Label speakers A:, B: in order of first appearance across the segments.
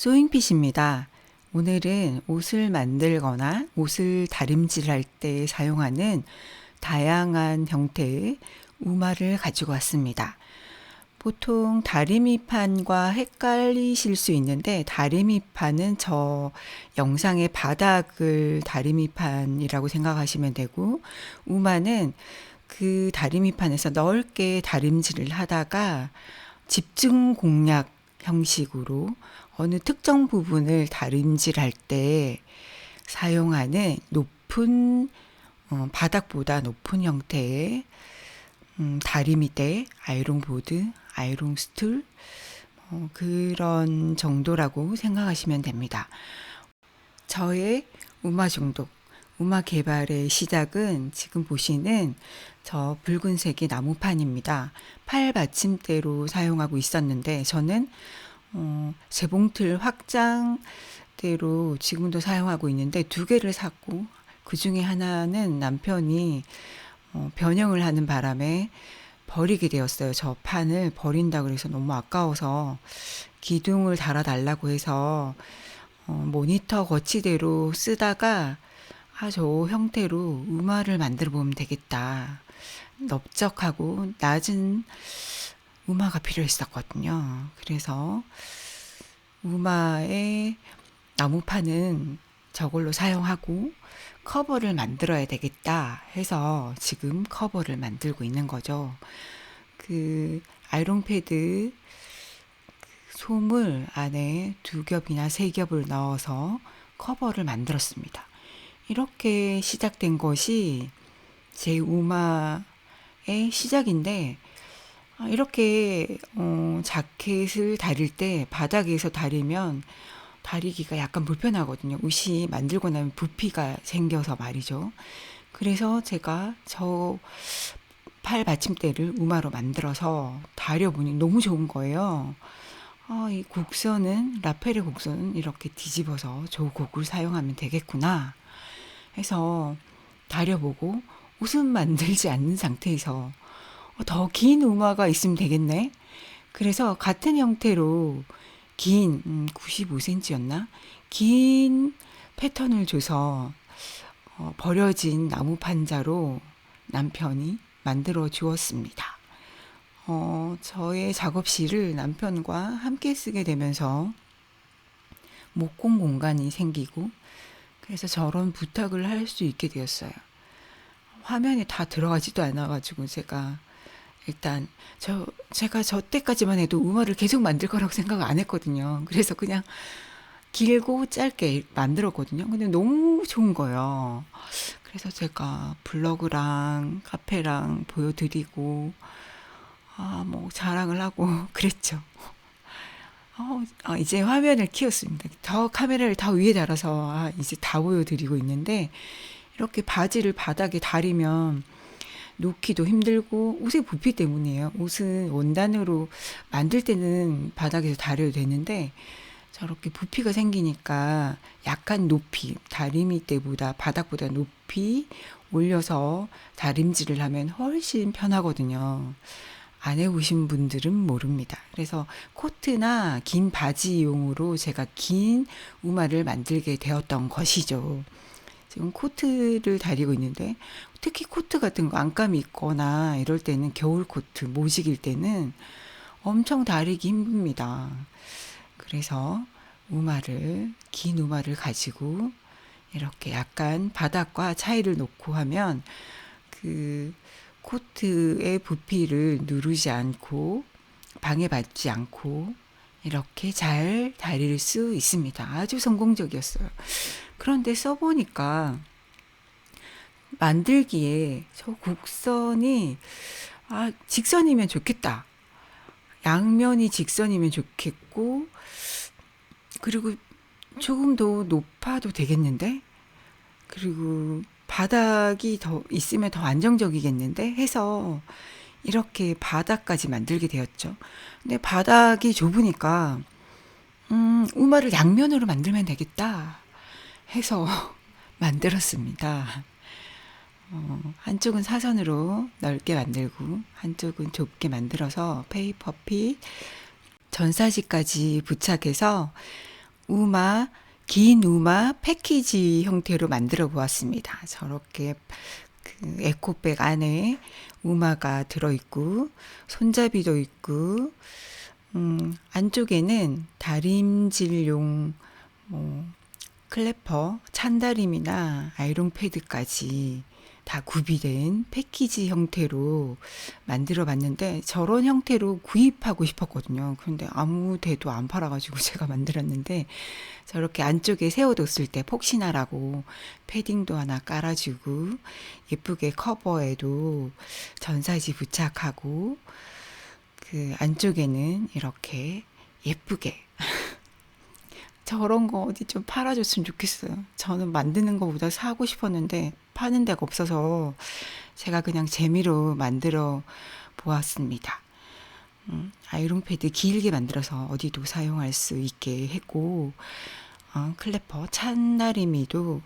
A: 소잉핏입니다. 오늘은 옷을 만들거나 옷을 다림질할 때 사용하는 다양한 형태의 우마를 가지고 왔습니다. 보통 다리미판과 헷갈리실 수 있는데 다리미판은 저 영상의 바닥을 다리미판이라고 생각하시면 되고 우마는 그 다리미판에서 넓게 다림질을 하다가 집중 공략 형식으로 어느 특정 부분을 다림질할 때 사용하는 높은 어, 바닥보다 높은 형태의 음, 다리미대, 아이롱 보드, 아이롱 스툴 어, 그런 정도라고 생각하시면 됩니다. 저의 우마 중독, 우마 개발의 시작은 지금 보시는 저 붉은색의 나무판입니다. 팔 받침대로 사용하고 있었는데 저는 어, 재봉틀 확장대로 지금도 사용하고 있는데 두 개를 샀고 그 중에 하나는 남편이 어, 변형을 하는 바람에 버리게 되었어요. 저 판을 버린다 그래서 너무 아까워서 기둥을 달아달라고 해서 어, 모니터 거치대로 쓰다가 아, 저 형태로 우마를 만들어 보면 되겠다. 넓적하고 낮은 우마가 필요했었거든요. 그래서 우마의 나무판은 저걸로 사용하고 커버를 만들어야 되겠다 해서 지금 커버를 만들고 있는 거죠. 그 아이롱 패드 솜을 안에 두 겹이나 세 겹을 넣어서 커버를 만들었습니다. 이렇게 시작된 것이 제 우마의 시작인데 아, 이렇게 어, 자켓을 다릴 때 바닥에서 다리면 다리기가 약간 불편하거든요. 옷이 만들고 나면 부피가 생겨서 말이죠. 그래서 제가 저 팔 받침대를 우마로 만들어서 다려보니 너무 좋은 거예요. 아, 이 곡선은, 라펠의 곡선은 이렇게 뒤집어서 저 곡을 사용하면 되겠구나 해서 다려보고 옷은 만들지 않는 상태에서 어, 더 긴 우마가 있으면 되겠네. 그래서 같은 형태로 긴 음, 95cm였나? 긴 패턴을 줘서 어, 버려진 나무 판자로 남편이 만들어 주었습니다. 어, 저의 작업실을 남편과 함께 쓰게 되면서 목공 공간이 생기고 그래서 저런 부탁을 할 수 있게 되었어요. 화면에 다 들어가지도 않아가지고 제가 일단 저 제가 저 때까지만 해도 우마를 계속 만들 거라고 생각 안 했거든요. 그래서 그냥 길고 짧게 만들었거든요. 근데 너무 좋은 거예요. 그래서 제가 블로그랑 카페랑 보여드리고 아 뭐 자랑을 하고 그랬죠. 어, 아, 이제 화면을 키웠습니다. 더 카메라를 더 위에 달아서 아, 이제 다 보여드리고 있는데 이렇게 바지를 바닥에 다리면 놓기도 힘들고 옷의 부피 때문이에요. 옷은 원단으로 만들 때는 바닥에서 다려도 되는데 저렇게 부피가 생기니까 약간 높이 다리미 때보다 바닥보다 높이 올려서 다림질을 하면 훨씬 편하거든요. 안 해보신 분들은 모릅니다. 그래서 코트나 긴 바지용으로 제가 긴 우마를 만들게 되었던 것이죠. 지금 코트를 다리고 있는데 특히 코트 같은 거 안감이 있거나 이럴 때는 겨울 코트 모직일 때는 엄청 다리기 힘듭니다. 그래서 우마를 긴 우마를 가지고 이렇게 약간 바닥과 차이를 놓고 하면 그 코트의 부피를 누르지 않고 방해받지 않고 이렇게 잘 다릴 수 있습니다. 아주 성공적이었어요. 그런데 써보니까 만들기에 저 곡선이 아, 직선이면 좋겠다. 양면이 직선이면 좋겠고, 그리고 조금 더 높아도 되겠는데? 그리고 바닥이 더 있으면 더 안정적이겠는데? 해서 이렇게 바닥까지 만들게 되었죠. 근데 바닥이 좁으니까, 음, 우마를 양면으로 만들면 되겠다. 해서 만들었습니다. 어, 한쪽은 사선으로 넓게 만들고 한쪽은 좁게 만들어서 페이퍼핏 전사지까지 부착해서 우마 긴 우마 패키지 형태로 만들어 보았습니다. 저렇게 그 에코백 안에 우마가 들어 있고 손잡이도 있고 음, 안쪽에는 다림질용 뭐 클래퍼, 찬다림이나 아이롱 패드까지 다 구비된 패키지 형태로 만들어 봤는데 저런 형태로 구입하고 싶었거든요. 그런데 아무 데도 안 팔아가지고 제가 만들었는데 저렇게 안쪽에 세워뒀을 때 폭신하라고 패딩도 하나 깔아주고 예쁘게 커버에도 전사지 부착하고 그 안쪽에는 이렇게 예쁘게 저런 거 어디 좀 팔아줬으면 좋겠어요. 저는 만드는 것보다 사고 싶었는데 파는 데가 없어서 제가 그냥 재미로 만들어 보았습니다. 음, 아이롱 패드 길게 만들어서 어디도 사용할 수 있게 했고 어, 클래퍼 찬나리미도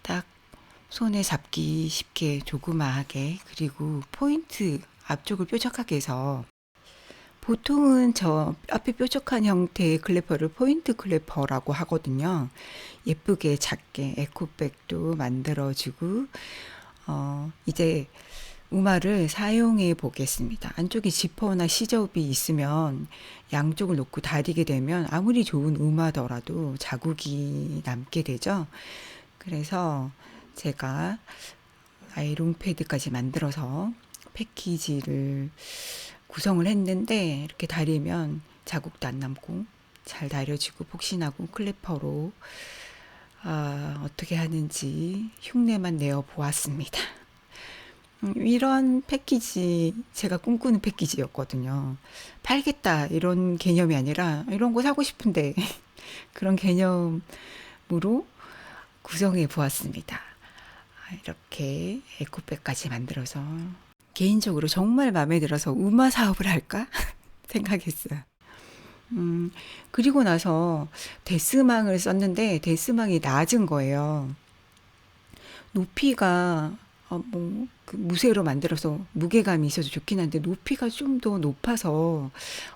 A: 딱 손에 잡기 쉽게 조그마하게 그리고 포인트 앞쪽을 뾰족하게 해서 보통은 저 앞에 뾰족한 형태의 클래퍼를 포인트 클래퍼라고 하거든요. 예쁘게 작게 에코백도 만들어주고, 어, 이제 우마를 사용해 보겠습니다. 안쪽에 지퍼나 시접이 있으면 양쪽을 놓고 다리게 되면 아무리 좋은 우마더라도 자국이 남게 되죠. 그래서 제가 아이롱 패드까지 만들어서 패키지를 구성을 했는데 이렇게 다리면 자국도 안 남고 잘 다려지고 폭신하고 클래퍼로 아, 어떻게 하는지 흉내만 내어 보았습니다. 음, 이런 패키지 제가 꿈꾸는 패키지였거든요. 팔겠다 이런 개념이 아니라 이런 거 사고 싶은데 그런 개념으로 구성해 보았습니다. 아, 이렇게 에코백까지 만들어서 개인적으로 정말 마음에 들어서 우마 사업을 할까 생각했어요. 음, 그리고 나서 데스망을 썼는데 데스망이 낮은 거예요. 높이가 어, 뭐, 그 무쇠로 만들어서 무게감이 있어서 좋긴 한데 높이가 좀 더 높아서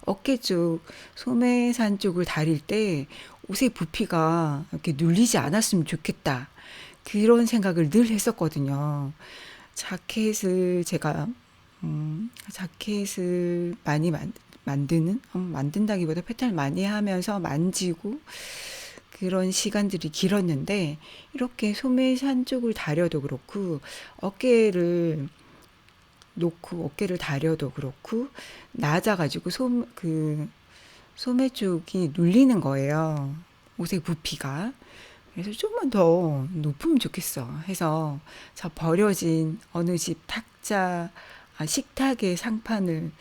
A: 어깨 쪽, 소매산 쪽을 다릴 때 옷의 부피가 이렇게 눌리지 않았으면 좋겠다. 그런 생각을 늘 했었거든요. 자켓을 제가 음, 자켓을 많이 만, 만드는 음, 만든다기보다 패턴을 많이 하면서 만지고 그런 시간들이 길었는데 이렇게 소매산 쪽을 다려도 그렇고 어깨를 놓고 어깨를 다려도 그렇고 낮아가지고 소그 소매 쪽이 눌리는 거예요. 옷의 부피가. 그래서 좀만 더 높으면 좋겠어 해서 저 버려진 어느 집 탁자 아, 식탁의 상판을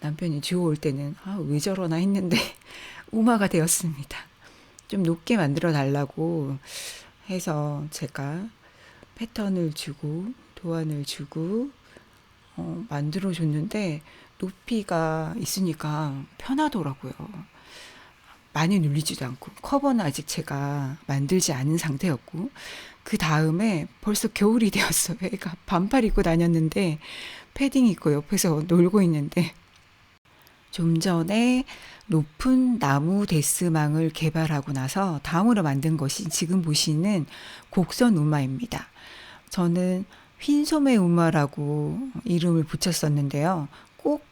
A: 남편이 주워올 때는 아, 왜 저러나 했는데 우마가 되었습니다. 좀 높게 만들어 달라고 해서 제가 패턴을 주고 도안을 주고 어, 만들어 줬는데 높이가 있으니까 편하더라고요. 많이 눌리지도 않고 커버는 아직 제가 만들지 않은 상태였고 그 다음에 벌써 겨울이 되었어요. 애가 반팔 입고 다녔는데 패딩 입고 옆에서 놀고 있는데 좀 전에 높은 나무 데스망을 개발하고 나서 다음으로 만든 것이 지금 보시는 곡선 우마입니다. 저는 흰소매 우마라고 이름을 붙였었는데요. 꼭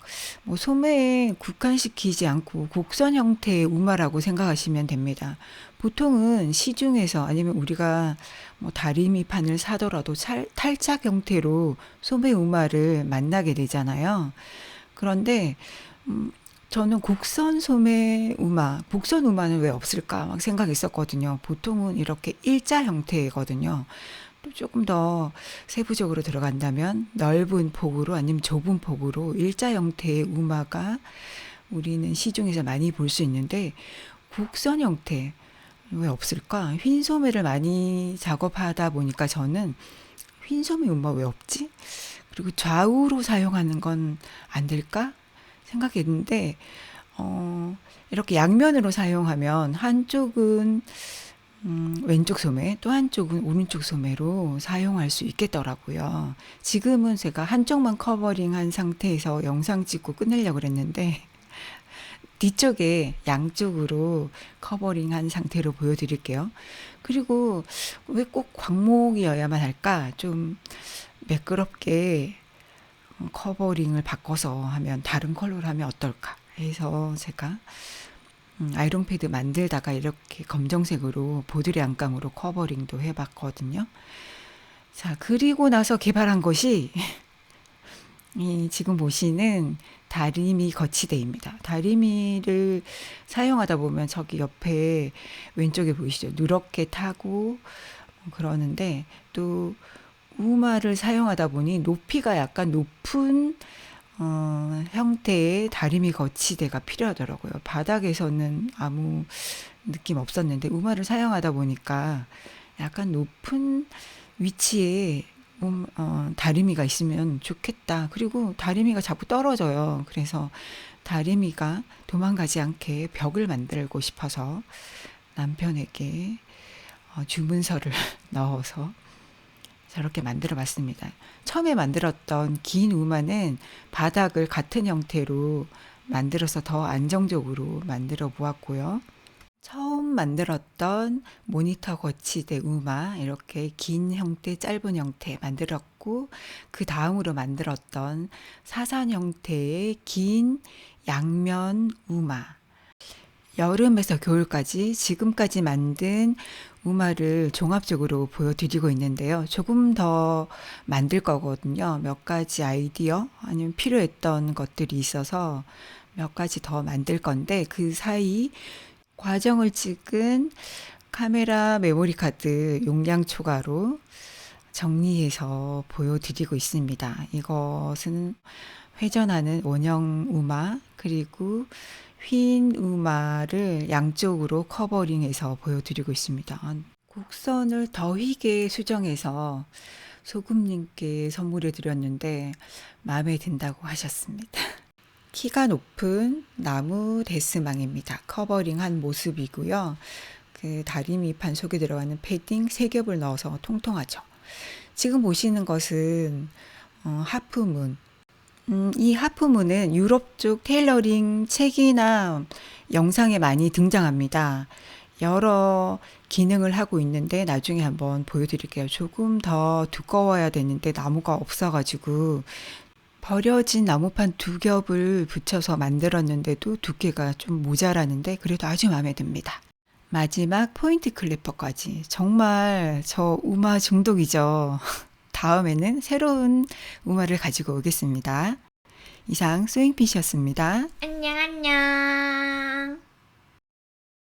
A: 뭐 소매에 국한시키지 않고 곡선 형태의 우마라고 생각하시면 됩니다. 보통은 시중에서 아니면 우리가 뭐 다리미 판을 사더라도 찰, 탈착 형태로 소매 우마를 만나게 되잖아요. 그런데 음, 저는 곡선 소매 우마, 복선 우마는 왜 없을까 막 생각했었거든요. 보통은 이렇게 일자 형태거든요. 또 조금 더 세부적으로 들어간다면 넓은 폭으로 아니면 좁은 폭으로 일자 형태의 우마가 우리는 시중에서 많이 볼 수 있는데 곡선 형태 왜 없을까? 흰 소매를 많이 작업하다 보니까 저는 흰 소매 우마 왜 없지? 그리고 좌우로 사용하는 건 안 될까? 생각했는데 어, 이렇게 양면으로 사용하면 한쪽은 음, 왼쪽 소매, 또 한쪽은 오른쪽 소매로 사용할 수 있겠더라고요. 지금은 제가 한쪽만 커버링 한 상태에서 영상 찍고 끝내려고 그랬는데, 뒤쪽에 양쪽으로 커버링 한 상태로 보여드릴게요. 그리고 왜 꼭 광목이어야만 할까? 좀 매끄럽게 커버링을 바꿔서 하면 다른 컬러로 하면 어떨까 해서 제가 음, 아이롱 패드 만들다가 이렇게 검정색으로 보드리 안감으로 커버링도 해봤거든요. 자, 그리고 나서 개발한 것이 이 지금 보시는 다리미 거치대입니다. 다리미를 사용하다 보면 저기 옆에 왼쪽에 보이시죠? 누렇게 타고 그러는데 또 우마를 사용하다 보니 높이가 약간 높은 어, 형태의 다리미 거치대가 필요하더라고요. 바닥에서는 아무 느낌 없었는데 우마를 사용하다 보니까 약간 높은 위치에 음, 어, 다리미가 있으면 좋겠다. 그리고 다리미가 자꾸 떨어져요. 그래서 다리미가 도망가지 않게 벽을 만들고 싶어서 남편에게 어, 주문서를 넣어서 저렇게 만들어 봤습니다. 처음에 만들었던 긴 우마는 바닥을 같은 형태로 만들어서 더 안정적으로 만들어 보았고요. 처음 만들었던 모니터 거치대 우마 이렇게 긴 형태, 짧은 형태 만들었고 그 다음으로 만들었던 사선 형태의 긴 양면 우마 여름에서 겨울까지 지금까지 만든 우마를 종합적으로 보여드리고 있는데요. 조금 더 만들 거거든요. 몇 가지 아이디어 아니면 필요했던 것들이 있어서 몇 가지 더 만들 건데 그 사이 과정을 찍은 카메라 메모리 카드 용량 초과로 정리해서 보여드리고 있습니다. 이것은 회전하는 원형 우마 그리고 휜 우마를 양쪽으로 커버링해서 보여드리고 있습니다. 곡선을 더 휘게 수정해서 소금님께 선물해 드렸는데 마음에 든다고 하셨습니다. 키가 높은 나무 데스망입니다. 커버링한 모습이고요. 그 다리미판 속에 들어가는 패딩 세 겹을 넣어서 통통하죠. 지금 보시는 것은 어, 하프문. 음, 이 하프문은 유럽 쪽 테일러링 책이나 영상에 많이 등장합니다. 여러 기능을 하고 있는데 나중에 한번 보여드릴게요. 조금 더 두꺼워야 되는데 나무가 없어가지고 버려진 나무판 두 겹을 붙여서 만들었는데도 두께가 좀 모자라는데 그래도 아주 마음에 듭니다. 마지막 포인트 클리퍼까지 정말 저 우마 중독이죠. 다음에는 새로운 우마를 가지고 오겠습니다. 이상 스윙핏이었습니다.
B: 안녕 안녕